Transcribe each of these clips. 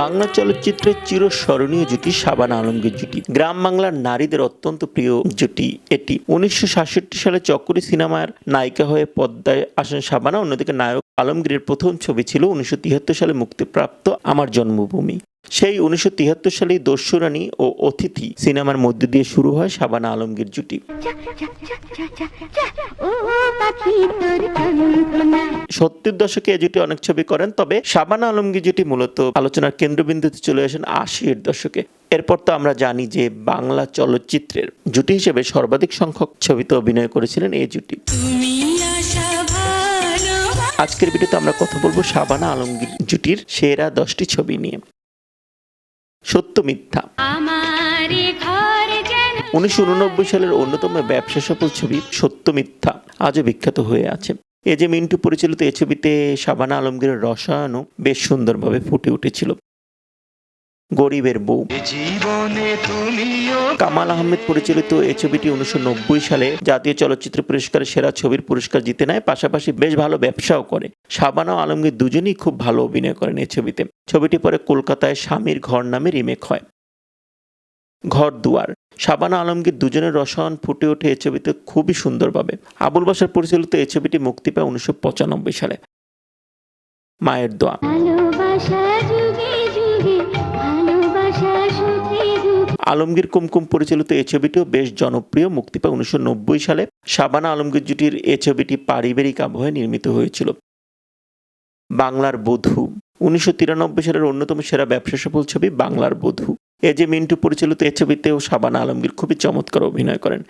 বাংলা চলচ্চিত্রের চিরস্মরণীয় জুটি শাবানা আলমগীর জুটি। গ্রাম বাংলার নারীদের অত্যন্ত প্রিয় জুটি এটি। উনিশশো সাতষট্টি সালে চক্রী সিনেমার নায়িকা হয়ে পদ্মায় আসেন সাবানা। অন্যদিকে নায়ক আলমগীরের প্রথম ছবি ছিল উনিশশো সালে মুক্তিপ্রাপ্ত আমার জন্মভূমি। সেই উনিশশো সালে দস্যুরানী ও অতিথি সিনেমার মধ্যে দিয়ে শুরু হয় শাবানা আলমগীর জুটি। সত্তর দশকে এই জুটি অনেক ছবি করেন তবে শাবানা আলমগীর জুটি মূলত আলোচনার কেন্দ্রবিন্দুতে চলে আসেন আশির দশকে। এরপর তো আমরা জানি যে বাংলা চলচ্চিত্রের জুটি হিসেবে সর্বাধিক সংখ্যক ছবিতে অভিনয় করেছিলেন এই জুটি। আজকের ভিডিওতে আমরা কথা বলব শাবানা আলমগীর জুটির সেরা দশটি ছবি নিয়ে। সত্য মিথ্যা। উনিশশো উননব্বই সালের অন্যতম ব্যবসা সফল ছবি সত্য মিথ্যা আজও বিখ্যাত হয়ে আছে। এ যে মিন্টু পরিচালিত এ ছবিতে শাবানা আলমগীরের রসায়নও বেশ সুন্দরভাবে ফুটে উঠেছিল। গরিবের বউ। জীবনে কামাল আহমেদ পরিচালিত এই ছবিটি উনিশশো নব্বই সালে জাতীয় চলচ্চিত্র পুরস্কারে সেরা ছবির পুরস্কার জিতে নেয় পাশাপাশি বেশ ভালো ব্যবসাও করে। শাবানা আলমগীর দুজনেই খুব ভালো অভিনয় করেন এই ছবিতে। ছবিটি পরে কলকাতায় স্বামীর ঘর নামে রিমেক হয়। ঘর দুয়ার। শাবানা আলমগীর দুজনের রসায়ন ফুটে ওঠে এই ছবিতে খুবই সুন্দরভাবে। আবুল বাসার পরিচালিত এই ছবিটি মুক্তি পায় উনিশশো পঁচানব্বই সালে। মায়ের দোয়া। আলমগীর কুমকুম পরিচালিত এই ছবিটিও বেশ জনপ্রিয়, মুক্তি পায় উনিশশো নব্বই সালে। শাবানা আলমগীর জুটির এ ছবিটি পারিবারিক আবহাওয়ায় নির্মিত হয়েছিল। বাংলার বধূ। উনিশশো তিরানব্বই সালের অন্যতম সেরা ব্যবসা সফল ছবি বাংলার বধূ। এ যে মিন্টু পরিচালিত এ ছবিতেও শাবানা আলমগীর খুবই চমৎকার অভিনয় করেন।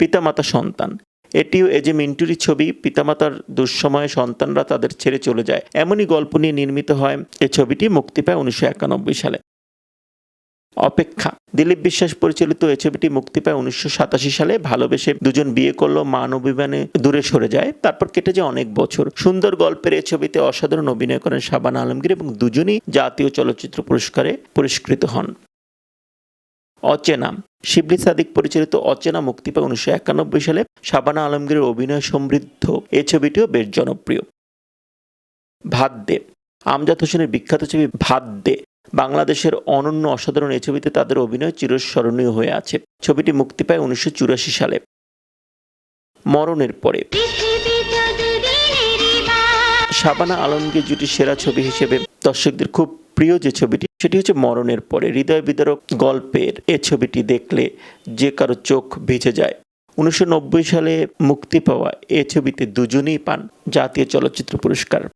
পিতামাতা সন্তান। এটিও এ যে মিন্টুরই ছবি, পিতামাতার দুঃসময়ে সন্তানরা তাদের ছেড়ে চলে যায়, এমনই গল্প নিয়ে নির্মিত হয় এ ছবিটি, মুক্তি পায় উনিশশো একানব্বই সালে। অপেক্ষা। দিলীপ বিশ্বাস পরিচালিত এই ছবিটি মুক্তি পায় উনিশশো সাতাশি সালে। ভালোবেসে দুজন বিয়ে করল মান অভিমানে দূরে সরে যায়। তারপর কেটে যায় অনেক বছর। সুন্দর গল্পের এই ছবিতে অসাধারণ অভিনয় করেন শাবানা আলমগীর এবং দুজনই জাতীয় চলচ্চিত্র পুরস্কারে পুরস্কৃত হন। অচেনা। শিবলি সাদিক পরিচালিত অচেনা মুক্তি পায় উনিশশো একানব্বই সালে। শাবানা আলমগীরের অভিনয় সমৃদ্ধ। এই ছবিটিও বেশ জনপ্রিয়। ভাত দে আমজাদ হোসেনের বিখ্যাত ছবি ভাত দে বাংলাদেশের অনন্য অসাধারণ এই ছবিতে তাদের অভিনয় চিরস্মরণীয় হয়ে আছে। ছবিটি মুক্তি পায় উনিশশো চুরাশি সালে। মরণের পরে। শাবানা আলমগীর জুটি সেরা ছবি হিসেবে দর্শকদের খুব প্রিয় যে ছবিটি, সেটি হচ্ছে মরণের পরে। হৃদয় বিদারক গল্পের এ ছবিটি দেখলে যে কারও চোখ ভিজে যায়। উনিশশো নব্বই সালে মুক্তি পাওয়া এ ছবিতে দুজনেই পান জাতীয় চলচ্চিত্র পুরস্কার।